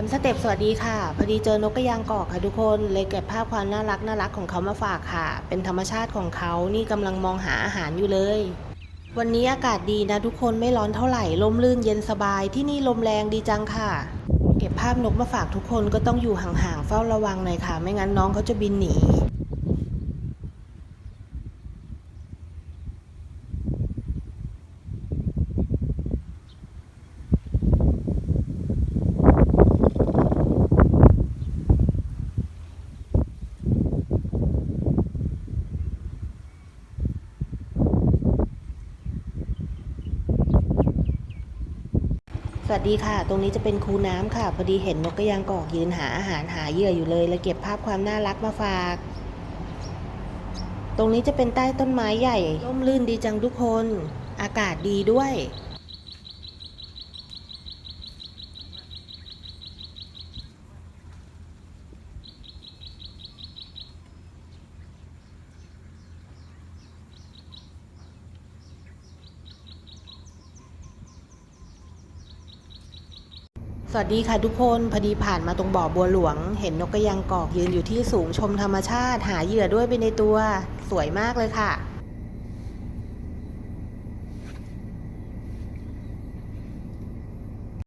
ทำสเต็ปสวัสดีค่ะ พอดีเจอนกกระยางกอกค่ะทุกคนเลยเก็บภาพความน่ารักน่ารักของเขามาฝากค่ะ เป็นธรรมชาติของเขานี่กำลังมองหาอาหารอยู่เลย วันนี้อากาศดีนะทุกคนไม่ร้อนเท่าไหร่ลมลื่นเย็นสบายที่นี่ลมแรงดีจังค่ะ เก็บภาพนกมาฝากทุกคนก็ต้องอยู่ห่างๆเฝ้าระวังหน่อยค่ะ ไม่งั้นน้องเขาจะบินหนี สวัสดีค่ะ ตรงนี้จะเป็นคูน้ำค่ะ พอดีเห็นนกกระยางกอกยืนหาอาหารหาเหยื่ออยู่เลยเลยเก็บภาพความน่ารักมาฝาก ตรงนี้จะเป็นใต้ต้นไม้ใหญ่ร่มรื่นดีจังทุกคน อากาศดีด้วย สวัสดีค่ะทุกคนพอดีผ่านมาตรงบ่อบัวหลวง เห็นนกกระยางกอกยืนอยู่ที่สูงชมธรรมชาติ หาเหยื่อด้วยไปในตัว สวยมากเลยค่ะ